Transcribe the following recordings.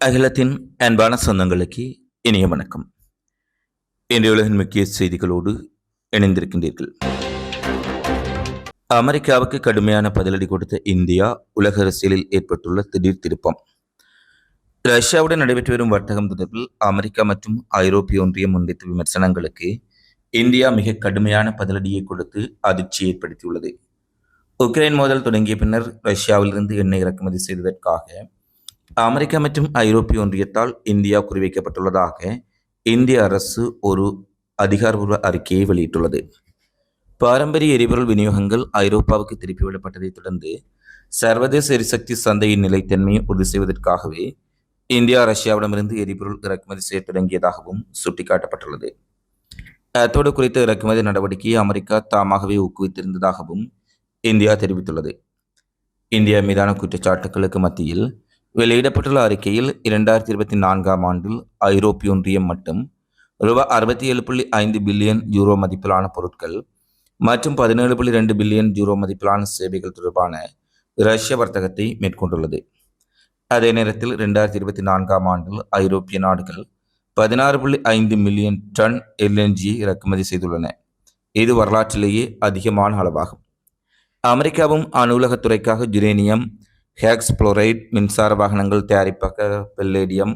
அகிலத்தின் அன்பான சொந்தங்களுக்கு இனிய வணக்கம். இன்றைய உலகின் முக்கிய செய்திகளோடு இணைந்திருக்கின்றீர்கள். அமெரிக்காவுக்கு கடுமையான பதிலடி கொடுத்த இந்தியா உலக அரசியலில் ஏற்பட்டுள்ள திடீர் திருப்பம். ரஷ்யாவுடன் நடைபெற்று வரும் வர்த்தகம் தொடர்பில் அமெரிக்கா மற்றும் ஐரோப்பிய ஒன்றியம் முன்வைத்த விமர்சனங்களுக்கு இந்தியா மிக கடுமையான பதிலடியை கொடுத்து அதிர்ச்சி ஏற்படுத்தியுள்ளது. உக்ரைன் மோதல் தொடங்கிய பின்னர் ரஷ்யாவிலிருந்து எண்ணெய் இறக்குமதி செய்ததற்காக அமெரிக்கா மற்றும் ஐரோப்பிய ஒன்றியத்தால் இந்தியா குறிவைக்கப்பட்டுள்ளதாக இந்திய அரசு ஒரு அதிகாரப்பூர்வ அறிக்கையை வெளியிட்டுள்ளது. பாரம்பரிய எரிபொருள் விநியோகங்கள் ஐரோப்பாவுக்கு திருப்பிவிடப்பட்டதைத் தொடர்ந்து சர்வதேச எரிசக்தி சந்தையின் நிலைத்தன்மையை உறுதி செய்வதற்காகவே இந்தியா ரஷ்யாவிடமிருந்து எரிபொருள் இறக்குமதி செய்ய தொடங்கியதாகவும் சுட்டிக்காட்டப்பட்டுள்ளது. அத்தோடு குறித்த இறக்குமதி நடவடிக்கையை அமெரிக்கா தாமாகவே ஊக்குவித்திருந்ததாகவும் இந்தியா தெரிவித்துள்ளது. இந்தியா மீதான குற்றச்சாட்டுகளுக்கு மத்தியில் வெளியிடப்பட்டுள்ள அறிக்கையில் இரண்டாயிரத்தி இருபத்தி நான்காம் ஆண்டில் ஐரோப்பிய ஒன்றியம் மட்டும் ரூபாய் அறுபத்தி ஏழு புள்ளி ஐந்து பில்லியன் யூரோ மதிப்பிலான பொருட்கள் மற்றும் பதினேழு புள்ளி ரெண்டு பில்லியன் யூரோ மதிப்பிலான சேவைகள் தொடர்பான ரஷ்ய வர்த்தகத்தை மேற்கொண்டுள்ளது. அதே நேரத்தில் இரண்டாயிரத்தி இருபத்தி நான்காம் ஆண்டில் ஐரோப்பிய நாடுகள் பதினாறு புள்ளி ஐந்து மில்லியன் டன் எல்என்ஜியை இறக்குமதி செய்துள்ளன. இது வரலாற்றிலேயே அதிகமான அளவாகும். அமெரிக்காவும் அணுலகத்துறைக்காக யுரேனியம் ஹேக்ஸ் புளோரைட் மின்சார வாகனங்கள் தயாரிப்பாக பெல்லேடியம்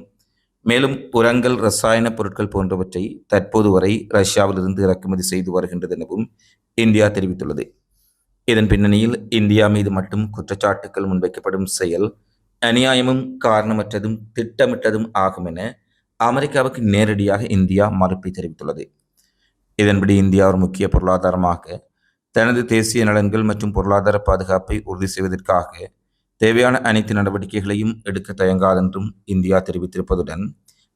மேலும் உரங்கள் ரசாயன பொருட்கள் போன்றவற்றை தற்போது வரை ரஷ்யாவிலிருந்து இறக்குமதி செய்து வருகின்றது எனவும் இந்தியா தெரிவித்துள்ளது. இதன் பின்னணியில் இந்தியா மீது மட்டும் குற்றச்சாட்டுகள் முன்வைக்கப்படும் செயல் அநியாயமும் காரணமற்றதும் திட்டமிட்டதும் ஆகும் என அமெரிக்காவுக்கு நேரடியாக இந்தியா மறுப்பை தெரிவித்துள்ளது. இதன்படி இந்தியா ஒரு முக்கிய பொருளாதாரமாக தனது தேசிய நலன்கள் மற்றும் பொருளாதார பாதுகாப்பை உறுதி செய்வதற்காக தேவையான அனைத்து நடவடிக்கைகளையும் எடுக்க தயங்காதென்றும் இந்தியா தெரிவித்திருப்பதுடன்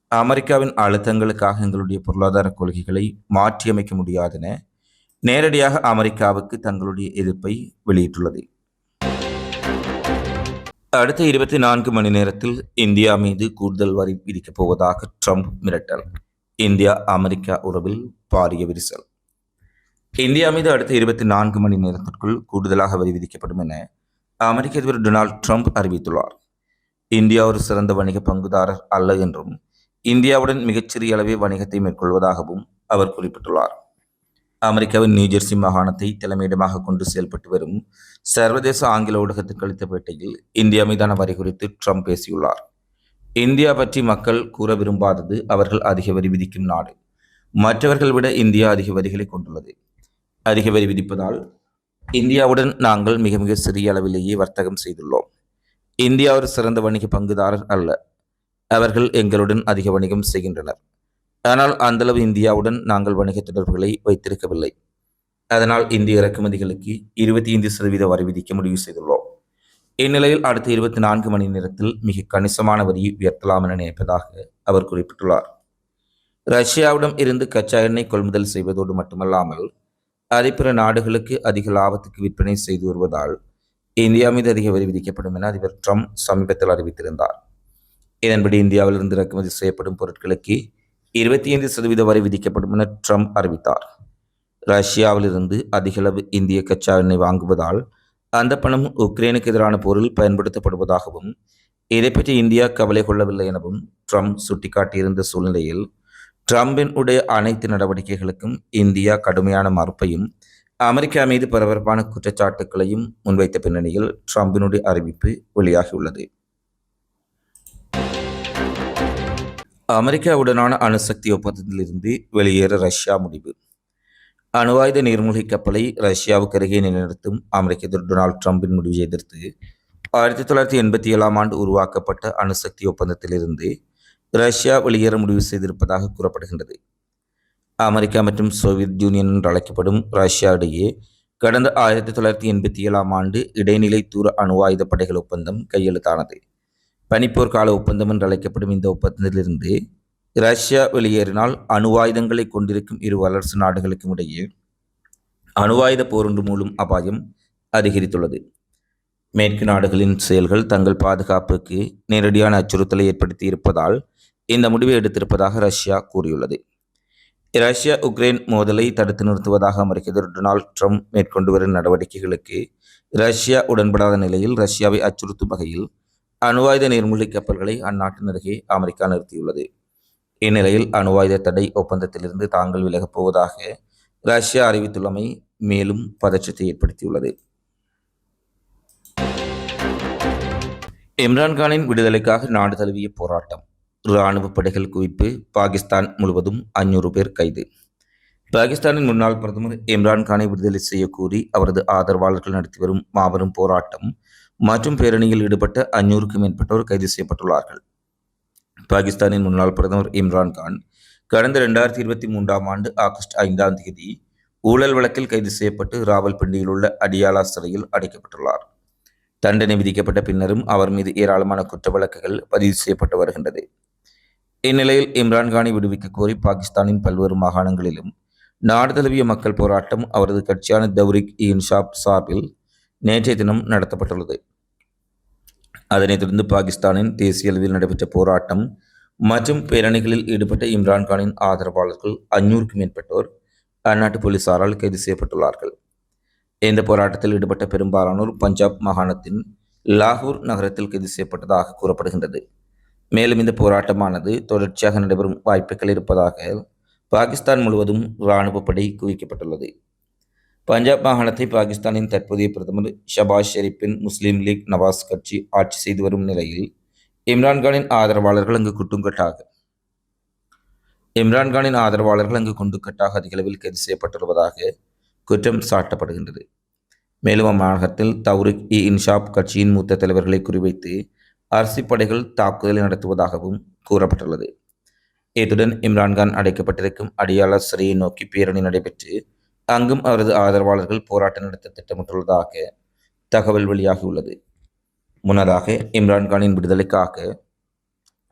அமெரிக்காவின் அழுத்தங்களுக்காக எங்களுடைய பொருளாதார கொள்கைகளை மாற்றியமைக்க முடியாதென நேரடியாக அமெரிக்காவுக்கு தங்களுடைய எதிர்ப்பை வெளியிட்டுள்ளது. அடுத்த இருபத்தி நான்கு மணி நேரத்தில் இந்தியா மீது கூடுதல் வரி விதிக்கப் போவதாக ட்ரம்ப் மிரட்டல். இந்தியா அமெரிக்கா உறவில் பாரிய விரிசல். இந்தியா மீது அடுத்த இருபத்தி நான்கு மணி நேரத்திற்குள் கூடுதலாக வரி விதிக்கப்படும் என அமெரிக்க அதிபர் டொனால்ட் ட்ரம்ப் அறிவித்துள்ளார். இந்தியா ஒரு சிறந்த வணிக பங்குதாரர் அல்ல என்றும் இந்தியாவுடன் மிகச்சிறிய அளவே வணிகத்தை மேற்கொள்வதாகவும் அவர் குறிப்பிட்டுள்ளார். அமெரிக்காவின் நியூஜெர்சி மாகாணத்தை தலைமையிடமாக கொண்டு செயல்பட்டு வரும் சர்வதேச ஆங்கில ஊடகத்துக்கு அளித்த பேட்டையில் இந்தியா மீதான வரி குறித்து ட்ரம்ப் பேசியுள்ளார். இந்தியா பற்றி மக்கள் கூற விரும்பாதது அவர்கள் அதிக வரி விதிக்கும் நாடு. மற்றவர்கள் விட இந்தியா அதிக வரிகளை கொண்டுள்ளது. அதிக வரி விதிப்பதால் இந்தியாவுடன் நாங்கள் மிக மிக சிறிய அளவிலேயே வர்த்தகம் செய்துள்ளோம். இந்தியா ஒரு சிறந்த வணிக பங்குதாரர் அல்ல. அவர்கள் எங்களுடன் அதிக வணிகம் செய்கின்றனர். ஆனால் அந்தளவு இந்தியாவுடன் நாங்கள் வணிக தொடர்புகளை வைத்திருக்கவில்லை. அதனால் இந்திய இறக்குமதிகளுக்கு இருபத்தி ஐந்து சதவீத வரி விதிக்க முடிவு செய்துள்ளோம். இந்நிலையில் அடுத்த இருபத்தி நான்கு மணி நேரத்தில் மிக கணிசமான வரியை உயர்த்தலாம் என நினைப்பதாக அவர் குறிப்பிட்டுள்ளார். ரஷ்யாவிடம் இருந்து கச்சா எண்ணெய் கொள்முதல் செய்வதோடு மட்டுமல்லாமல் அதை பிற நாடுகளுக்கு அதிக லாபத்துக்கு விற்பனை செய்து வருவதால் இந்தியா மீது அதிக வரி விதிக்கப்படும் என அதிபர் ட்ரம்ப் சமீபத்தில் அறிவித்திருந்தார். இதன்படி இந்தியாவிலிருந்து இறக்குமதி செய்யப்படும் பொருட்களுக்கு இருபத்தி ஐந்து சதவீத வரி விதிக்கப்படும் என ட்ரம்ப் அறிவித்தார். ரஷ்யாவிலிருந்து அதிகளவு இந்திய கச்சா எண்ணெய் வாங்குவதால் அந்த பணம் உக்ரைனுக்கு எதிரான போரில் பயன்படுத்தப்படுவதாகவும் இதை பற்றி இந்தியா கவலை கொள்ளவில்லை எனவும் ட்ரம்ப் சுட்டிக்காட்டியிருந்த சூழ்நிலையில் ட்ரம்பின் உடைய அனைத்து நடவடிக்கைகளுக்கும் இந்தியா கடுமையான மறுப்பையும் அமெரிக்கா மீது பரபரப்பான குற்றச்சாட்டுகளையும் முன்வைத்த பின்னணியில் ட்ரம்பினுடைய அறிவிப்பு வெளியாகியுள்ளது. அமெரிக்காவுடனான அணுசக்தி ஒப்பந்தத்திலிருந்து வெளியேற ரஷ்யா முடிவு. அணுவாயுத நீர்மூழ்கி கப்பலை ரஷ்யாவுக்கு அருகே நிலைநிறுத்தும் அமெரிக்க அதிபர் டொனால்ட் ட்ரம்பின் முடிவை எதிர்த்து ஆயிரத்தி தொள்ளாயிரத்தி எண்பத்தி ஏழாம் ஆண்டு உருவாக்கப்பட்ட அணுசக்தி ஒப்பந்தத்திலிருந்து ரஷ்யா வெளியேற முடிவு செய்திருப்பதாக கூறப்படுகின்றது. அமெரிக்கா மற்றும் சோவியத் யூனியன் என்று அழைக்கப்படும் ரஷ்யா இடையே கடந்த ஆயிரத்தி தொள்ளாயிரத்தி எண்பத்தி ஏழாம் ஆண்டு இடைநிலை தூர அணு ஆயுத படைகள் ஒப்பந்தம் கையெழுத்தானது. பனிப்போர் கால ஒப்பந்தம் என்று அழைக்கப்படும் இந்த ஒப்பந்தத்திலிருந்து ரஷ்யா வெளியேறினால் அணு ஆயுதங்களை கொண்டிருக்கும் இரு வளர்ச்சி நாடுகளுக்கும் இடையே அணுவாயுத போரொன்று மூலம் அபாயம் அதிகரித்துள்ளது. மேற்கு நாடுகளின் செயல்கள் தங்கள் பாதுகாப்புக்கு நேரடியான அச்சுறுத்தலை ஏற்படுத்தி இருப்பதால் இந்த முடிவை எடுத்திருப்பதாக ரஷ்யா கூறியுள்ளது. ரஷ்யா உக்ரைன் மோதலை தடுத்து நிறுத்துவதாக அமெரிக்க அதிபர் டொனால்ட் ட்ரம்ப் மேற்கொண்டு வரும் நடவடிக்கைகளுக்கு ரஷ்யா உடன்படாத நிலையில் ரஷ்யாவை அச்சுறுத்தும் வகையில் அணுவாயுத நீர்மூழ்கி கப்பல்களை அந்நாட்டின் அருகே அமெரிக்கா நிறுத்தியுள்ளது. இந்நிலையில் அணுவாயுத தடை ஒப்பந்தத்திலிருந்து தாங்கள் விலகப் போவதாக ரஷ்யா அறிவித்துள்ளமை மேலும் பதற்றத்தை ஏற்படுத்தியுள்ளது. இம்ரான்கானின் விடுதலைக்காக நாடு தழுவிய போராட்டம். இராணுவ படைகள் குவிப்பு பாகிஸ்தான் முழுவதும் அஞ்சூறு பேர் கைது. பாகிஸ்தானின் முன்னாள் பிரதமர் இம்ரான்கானை விடுதலை செய்ய அவரது ஆதரவாளர்கள் நடத்தி வரும் மாபெரும் போராட்டம் மற்றும் பேரணியில் ஈடுபட்ட அஞ்சூறுக்கும் மேற்பட்டோர் கைது செய்யப்பட்டுள்ளார்கள். பாகிஸ்தானின் முன்னாள் பிரதமர் இம்ரான்கான் கடந்த இரண்டாயிரத்தி இருபத்தி மூன்றாம் ஆண்டு ஆகஸ்ட் ஐந்தாம் தேதி ஊழல் வழக்கில் கைது செய்யப்பட்டு ராவல்பிண்டியில் உள்ள அடியாலா சிறையில் அடைக்கப்பட்டுள்ளார். தண்டனை விதிக்கப்பட்ட பின்னரும் அவர் மீது ஏராளமான குற்ற வழக்குகள் பதிவு செய்யப்பட்டு வருகின்றது. இந்நிலையில் இம்ரான்கானை விடுவிக்க கோரி பாகிஸ்தானின் பல்வேறு மாகாணங்களிலும் நாடு தழுவிய மக்கள் போராட்டம் அவரது கட்சியான தௌரிக் இன்ஷாப் சார்பில் நேற்றைய தினம் நடத்தப்பட்டுள்ளது. அதனைத் தொடர்ந்து பாகிஸ்தானின் தேசிய அளவில் நடைபெற்ற போராட்டம் மற்றும் பேரணிகளில் ஈடுபட்ட இம்ரான்கானின் ஆதரவாளர்கள் அஞ்சூறுக்கும் மேற்பட்டோர் அந்நாட்டு போலீசாரால் கைது செய்யப்பட்டுள்ளார்கள். இந்த போராட்டத்தில் ஈடுபட்ட பெரும்பாலானோர் பஞ்சாப் மாகாணத்தின் லாகூர் நகரத்தில் கைது செய்யப்பட்டதாக கூறப்படுகின்றது. மேலும் இந்த போராட்டமானது தொடர்ச்சியாக நடைபெறும் வாய்ப்புகள் இருப்பதாக பாகிஸ்தான் முழுவதும் இராணுவ படை குவிக்கப்பட்டுள்ளது பஞ்சாப் மாகாணத்தை பாகிஸ்தானின் தற்போதைய பிரதமர் ஷபாஸ் ஷெரீப்பின் முஸ்லீம் லீக் நவாஸ் கட்சி ஆட்சி செய்து வரும் நிலையில் இம்ரான்கானின் ஆதரவாளர்கள் அங்கு குட்டுங்கட்டாக இம்ரான்கானின் ஆதரவாளர்கள் அங்கு குண்டுக்கட்டாக அதிகளவில் கைது செய்யப்பட்டுள்ளதாக குற்றம் சாட்டப்படுகின்றது. மேலும் அம்மாநிலத்தில் தௌரிக் இ இன்ஷாப் கட்சியின் மூத்த தலைவர்களை குறிவைத்து அரசு படைகள் தாக்குதலை நடத்துவதாகவும் கூறப்பட்டுள்ளது. இத்துடன் இம்ரான்கான் அடைக்கப்பட்டிருக்கும் அடியாளர் சிறையை நோக்கி பேரணி நடைபெற்று அங்கும் அவரது ஆதரவாளர்கள் போராட்டம் நடத்த திட்டமிட்டுள்ளதாக தகவல் வெளியாகியுள்ளது. முன்னதாக இம்ரான்கானின் விடுதலைக்காக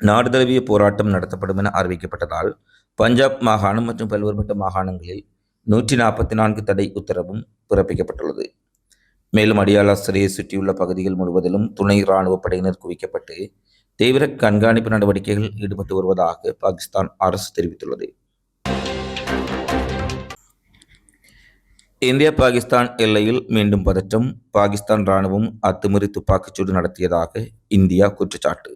நாடு தழுவிய போராட்டம் நடத்தப்படும் என அறிவிக்கப்பட்டதால் பஞ்சாப் மாகாணம் மற்றும் பல்வேறுபட்ட மாகாணங்களில் நூற்றி நாற்பத்தி நான்கு தடை உத்தரவும் பிறப்பிக்கப்பட்டுள்ளது. மேலும் அடியாளா சிறையை சுற்றியுள்ள பகுதிகள் முழுவதிலும் துணை இராணுவ படையினர் குவிக்கப்பட்டு தீவிர கண்காணிப்பு நடவடிக்கைகள் ஈடுபட்டு வருவதாக பாகிஸ்தான் அரசு தெரிவித்துள்ளது. இந்தியா பாகிஸ்தான் எல்லையில் மீண்டும் பதற்றம் பாகிஸ்தான் ராணுவம் அத்துமீறி துப்பாக்கிச்சூடு நடத்தியதாக இந்தியா குற்றச்சாட்டு.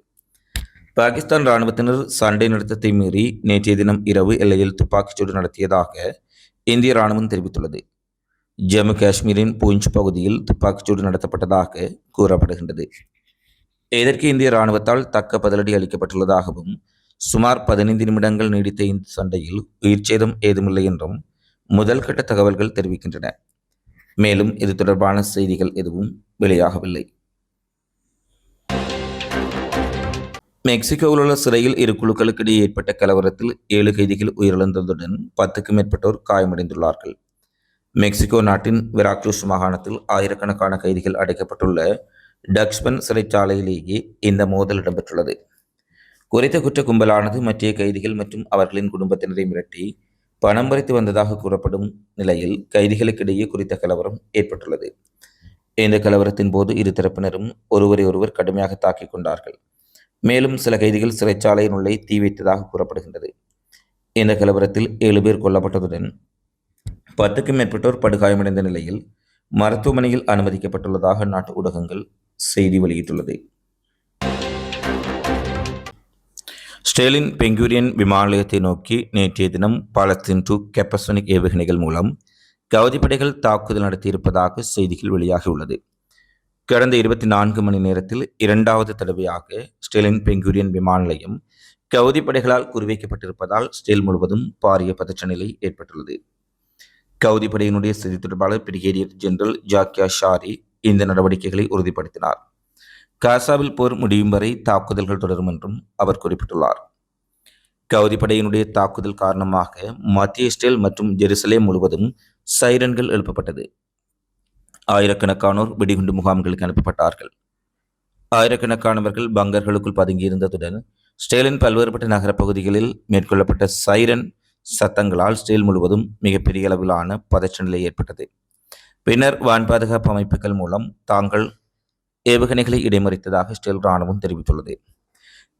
பாகிஸ்தான் ராணுவத்தினர் சண்டை நிறுத்தத்தை மீறி நேற்றைய தினம் இரவு எல்லையில் துப்பாக்கிச்சூடு நடத்தியதாக இந்திய ராணுவம் தெரிவித்துள்ளது. ஜம்மு காஷ்மீரின் பூஞ்ச் பகுதியில் துப்பாக்கிச்சூடு நடத்தப்பட்டதாக கூறப்படுகின்றது. இதற்கு இந்திய ராணுவத்தால் தக்க பதிலடி அளிக்கப்பட்டுள்ளதாகவும் சுமார் பதினைந்து நிமிடங்கள் நீடித்த இந்த சண்டையில் உயிர்ச்சேதம் ஏதுமில்லை என்றும் முதல் கட்ட தகவல்கள் தெரிவிக்கின்றன. மேலும் இது தொடர்பான செய்திகள் எதுவும் வெளியாகவில்லை. மெக்சிகோவில் உள்ள சிறையில் இரு குழுக்களுக்கு இடையே ஏற்பட்ட கலவரத்தில் ஏழு கைதிகள் உயிரிழந்ததுடன் பத்துக்கும் மேற்பட்டோர் காயமடைந்துள்ளார்கள். மெக்சிகோ நாட்டின் வெராக்லூஸ் மாகாணத்தில் ஆயிரக்கணக்கான கைதிகள் அடைக்கப்பட்டுள்ள டக்ஸ்பன் சிறைச்சாலையிலேயே இந்த மோதல் இடம்பெற்றுள்ளது. குறித்த குற்ற கும்பலானது மற்ற கைதிகள் மற்றும் அவர்களின் குடும்பத்தினரை மிரட்டி பணம் பறித்து வந்ததாக கூறப்படும் நிலையில் கைதிகளுக்கிடையே குறித்த கலவரம் ஏற்பட்டுள்ளது. இந்த கலவரத்தின் போது இரு தரப்பினரும் ஒருவரை ஒருவர் கடுமையாக தாக்கிக் கொண்டார்கள். மேலும் சில கைதிகள் சிறைச்சாலையின் உள்ளே தீ வைத்ததாக கூறப்படுகின்றது. இந்த கலவரத்தில் ஏழு பேர் கொல்லப்பட்டதுடன் பத்துக்கும் மேற்பட்டோர் படுகாயமடைந்த நிலையில் மருத்துவமனையில் அனுமதிக்கப்பட்டுள்ளதாக நாட்டு ஊடகங்கள் செய்தி வெளியிட்டுள்ளது. ஸ்டேலின் பெங்கூரியன் விமான நிலையத்தை நோக்கி நேற்றைய தினம் பாலத்தின் டூ கெப்பசோனிக் ஏவுகணைகள் மூலம் கவுதிப்படைகள் தாக்குதல் நடத்தியிருப்பதாக செய்திகள் வெளியாகியுள்ளது. கடந்த இருபத்தி நான்கு மணி நேரத்தில் இரண்டாவது தடவையாக ஸ்டேலின் பெங்கூரியன் விமான நிலையம் கவுதிப்படைகளால் குறிவைக்கப்பட்டிருப்பதால் ஸ்டேல் முழுவதும் பாரிய பதற்ற நிலை ஏற்பட்டுள்ளது. கவுதி படையினுடைய செய்தி தொடர்பாளர் பிரிகேடியர் ஜெனரல் ஜாக்கியா ஷாரி இந்த நடவடிக்கைகளை உறுதிப்படுத்தினார். காசாவில் போர் முடியும் வரை தாக்குதல்கள் தொடரும் என்றும் அவர் குறிப்பிட்டுள்ளார். கவுதி படையினுடைய தாக்குதல் காரணமாக மத்திய இஸ்ரேல் மற்றும் ஜெருசலேம் முழுவதும் சைரன்கள் எழுப்பப்பட்டது. ஆயிரக்கணக்கானோர் வெடிகுண்டு முகாம்களுக்கு அனுப்பப்பட்டார்கள். ஆயிரக்கணக்கானவர்கள் பங்கர்களுக்குள் பதுங்கியிருந்ததுடன் ஸ்டேலின் பல்வேறுபட்ட நகரப் பகுதிகளில் மேற்கொள்ளப்பட்ட சைரன் சத்தங்களால் ஸ்டேல் முழுவதும் மிகப்பெரிய அளவிலான பதற்ற நிலை ஏற்பட்டது. பின்னர் வான் பாதுகாப்பு அமைப்புகள் மூலம் தாங்கள் ஏவுகணைகளை இடைமறித்ததாக ஸ்டேல் இராணுவம் தெரிவித்துள்ளது.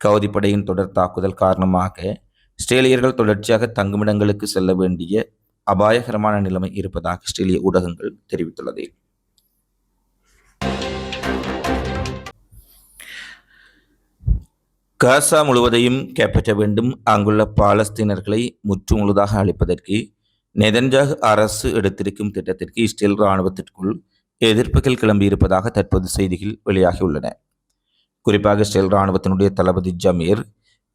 கவுதி படையின் தொடர் தாக்குதல் காரணமாக ஸ்ட்ரேலியர்கள் தொடர்ச்சியாக தங்குமிடங்களுக்கு செல்ல வேண்டிய அபாயகரமான நிலைமை இருப்பதாக ஸ்ட்ரேலிய ஊடகங்கள் தெரிவித்துள்ளது. காசா முழுவதையும் கைப்பற்ற வேண்டும். அங்குள்ள பாலஸ்தீனர்களை முற்றுமுழுதாக அளிப்பதற்கு நெதன்ஜாக் அரசு எடுத்திருக்கும் திட்டத்திற்கு இஸ்ரேல் இராணுவத்திற்குள் எதிர்ப்புகள் கிளம்பியிருப்பதாக தற்போது செய்திகள் வெளியாகியுள்ளன. குறிப்பாக இஸ்ரேல் இராணுவத்தினுடைய தளபதி ஜமீர்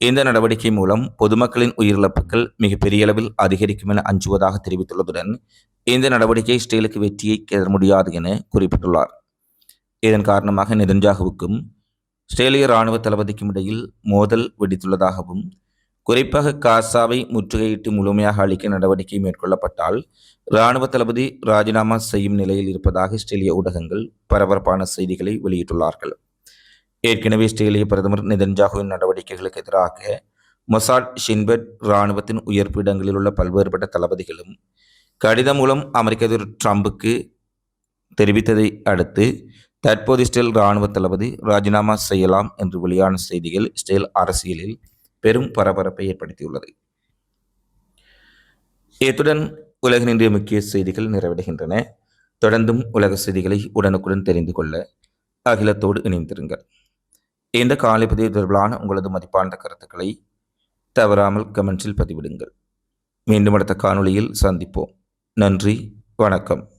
இந்த நடவடிக்கை மூலம் பொதுமக்களின் உயிரிழப்புகள் மிகப்பெரிய அளவில் அதிகரிக்கும் என அஞ்சுவதாக தெரிவித்துள்ளதுடன் இந்த நடவடிக்கை இஸ்ரேலுக்கு வெற்றியை கேட முடியாது என குறிப்பிட்டுள்ளார். இதன் காரணமாக நெதன்ஜாகுவுக்கும் ஆஸ்திரேலிய இராணுவ தளபதிக்கும் இடையில் மோதல் வெடித்துள்ளதாகவும் குறிப்பாக காசாவை முற்றுகையிட்டு முழுமையாக அளிக்க நடவடிக்கை மேற்கொள்ளப்பட்டால் இராணுவ தளபதி ராஜினாமா செய்யும் நிலையில் இருப்பதாக ஆஸ்திரேலிய ஊடகங்கள் பரபரப்பான செய்திகளை வெளியிட்டுள்ளார்கள். ஏற்கனவே ஆஸ்திரேலிய பிரதமர் நிதன்ஜாகுவின் நடவடிக்கைகளுக்கு எதிராக மொசாட் ஷின்பெட் இராணுவத்தின் உயர்ப்பிடங்களில் உள்ள பல்வேறுபட்ட தளபதிகளும் கடிதம் மூலம் அமெரிக்க அதிபர் ட்ரம்புக்கு தெரிவித்ததை அடுத்து தற்போது இஸ்ரேல் இராணுவ தளபதி ராஜினாமா செய்யலாம் என்று வெளியான செய்திகள் இஸ்ரேல் அரசியலில் பெரும் பரபரப்பை ஏற்படுத்தியுள்ளது. இத்துடன் உலகின் இன்றைய முக்கிய செய்திகள் நிறைவடைகின்றன. தொடர்ந்தும் உலக செய்திகளை உடனுக்குடன் தெரிந்து கொள்ள அகிலத்தோடு இணைந்திருங்கள். இந்த காலைப்பதிவு தொடர்பிலான உங்களது மதிப்பான கருத்துக்களை தவறாமல் கமெண்ட்ஸில் பதிவிடுங்கள். மீண்டும் அடுத்த காணொளியில் சந்திப்போம். நன்றி வணக்கம்.